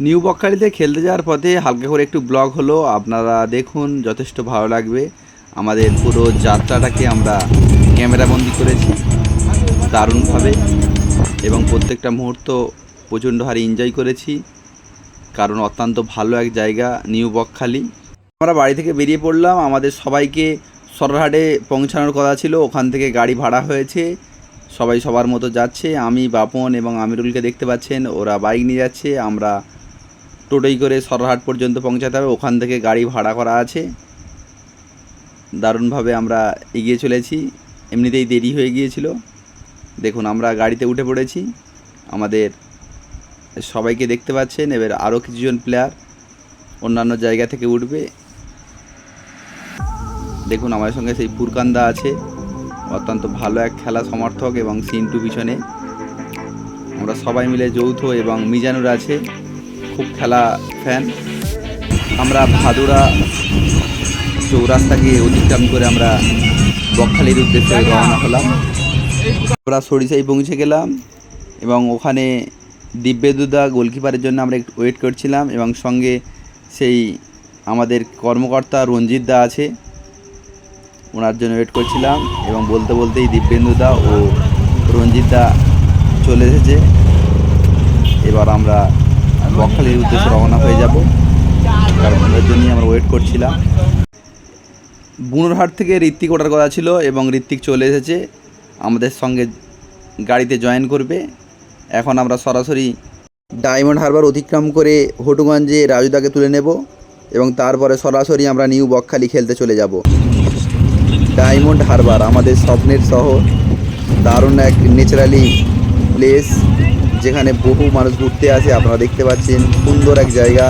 New বকখালিতে খেলতে যাওয়ার পথে হালকা করে একটু ব্লগ হলো। আপনারা দেখুন, যথেষ্ট ভালো লাগবে। আমাদের পুরো যাত্রাটাকে আমরা ক্যামেরাবন্দি করেছি, দারুণভাবে। এবং প্রত্যেকটা মুহূর্ত প্রচণ্ড হারে এনজয় করেছি, কারণ অত্যন্ত ভালো এক জায়গা নিউ বকখালি। আমরা বাড়ি থেকে বেরিয়ে পড়লাম, আমাদের সবাইকে সরহাটে পৌঁছানোর কথা ছিল, ওখান থেকে গাড়ি ভাড়া হয়েছে। সবাই সবার মতো যাচ্ছে, আমি বাপন এবং আমিরুলকে দেখতে পাচ্ছেন, ওরা বাইক নিয়ে যাচ্ছে, আমরা টোটোই করে সরহাট পর্যন্ত পৌঁছাতে হবে। ওখান থেকে গাড়ি ভাড়া করা আছে। দারুণভাবে আমরা এগিয়ে চলেছি। এমনিতেই দেরি হয়ে গিয়েছিল। দেখুন, আমরা গাড়িতে উঠে পড়েছি। আমাদের সবাইকে দেখতে পাচ্ছেন। এবার আরও কিছুজন প্লেয়ার অন্যান্য জায়গা থেকে উঠবে। দেখুন আমার সঙ্গে সেই ফুরকান্দা আছে। অত্যন্ত ভালো এক খেলা সমর্থক এবং সিন্টু পিছনে। আমরা সবাই মিলে যৌথ এবং মিজানুর আছে। খুব খেলা ফ্যান আমরা ভাদুরা চৌরাস্তাকে অতিক্রম করে আমরা বকখালির উদ্দেশ্যে রওনা হলাম। আমরা সরিষাই পৌঁছে গেলাম এবং ওখানে দিব্যেদুদা গোলকিপারের জন্য আমরা একটু ওয়েট করছিলাম এবং সঙ্গে সেই আমাদের কর্মকর্তা রঞ্জিত দা আছে, ওনার জন্য ওয়েট করছিলাম এবং বলতে বলতেই দিব্যেন্দুদা ও রঞ্জিত দা চলে এসেছে। এবার আমরা বকখালির উদ্দেশ্যে রওনা হয়ে যাব। কারণ ওদের জন্যই আমরা ওয়েট করছিলাম। বুনোরহাট থেকে ঋত্বিক ওঠার কথা ছিল এবং ঋত্বিক চলে এসেছে। আমাদের সঙ্গে গাড়িতে জয়েন করবে। এখন আমরা সরাসরি ডায়মন্ড হারবার অতিক্রম করে হটুগঞ্জে রাজুদাকে তুলে নেব এবং তারপরে সরাসরি আমরা নিউ বকখালি খেলতে চলে যাব। ডায়মন্ড হারবার আমাদের স্বপ্নের শহর। দারুণ এক ন্যাচারালি প্লেস যেখানে বহু মানুষ ঘুরতে আসে, আপনারা দেখতে পাচ্ছেন সুন্দর এক জায়গা।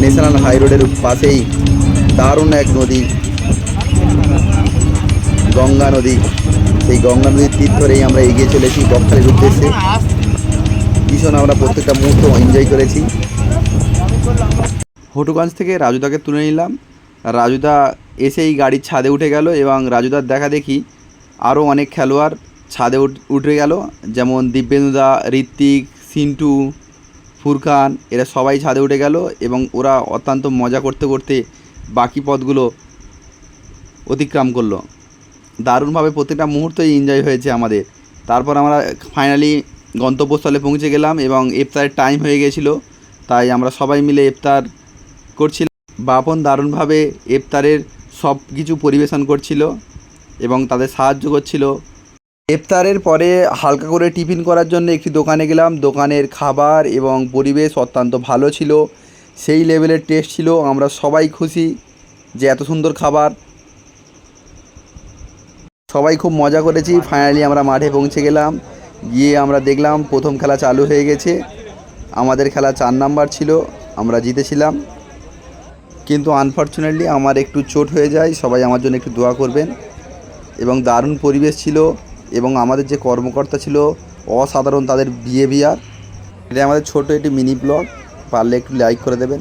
ন্যাশনাল হাই রোডের পাশেই দারুণ এক নদী, গঙ্গা নদী। সেই গঙ্গা নদীর তীর ধরেই আমরা এগিয়ে চলেছি বকখালির উদ্দেশ্যে। ভীষণ আমরা প্রত্যেকটা মুহূর্ত এনজয় করেছি। হটুগঞ্জ থেকে রাজুদাকে তুলে নিলাম। রাজুদা এসেই গাড়ির ছাদে উঠে গেল এবং রাজুদার দেখা দেখি আরও অনেক খেলোয়াড় ছাদে উঠ- গেল। যেমন দিব্যেন্দুদা, ঋত্বিক, সিন্টু, ফুরকান, এরা সবাই ছাদে উঠে গেল এবং ওরা অত্যন্ত মজা করতে করতে বাকি পথগুলো অতিক্রম করল। দারুণভাবে প্রত্যেকটা মুহূর্তই এনজয় হয়েছে আমাদের। তারপর আমরা ফাইনালি গন্তব্যস্থলে পৌঁছে গেলাম এবং ইফতারের টাইম হয়ে গেছিল। তাই আমরা সবাই মিলে ইফতার করছিলাম। বাপন দারুণভাবে ইফতারের সব কিছু পরিবেশন করছিল এবং তাদের সাহায্য করছিল। ইফতারের পরে হালকা করে টিফিন করার জন্য একটি দোকানে গেলাম। দোকানের খাবার এবং পরিবেশ অত্যন্ত ভালো ছিল। সেই লেভেলের টেস্ট ছিল। আমরা সবাই খুশি যে এত সুন্দর খাবার। সবাই খুব মজা করেছি। ফাইনালি আমরা মাঠে পৌঁছে গেলাম। গিয়ে আমরা দেখলাম প্রথম খেলা চালু হয়ে গেছে। আমাদের খেলা চার নাম্বার ছিল। আমরা জিতেছিলাম। কিন্তু আনফর্চুনেটলি আমার একটু চোট হয়ে যায়। সবাই আমার জন্য একটু দোয়া করবেন। এবং দারুণ পরিবেশ ছিল। এবং আমাদের যে কর্মকর্তা ছিল অসাধারণ তাদের বিহেভিয়ার এটা আমাদের ছোট একটি মিনি ব্লগ পারলে একটু লাইক করে দেবেন।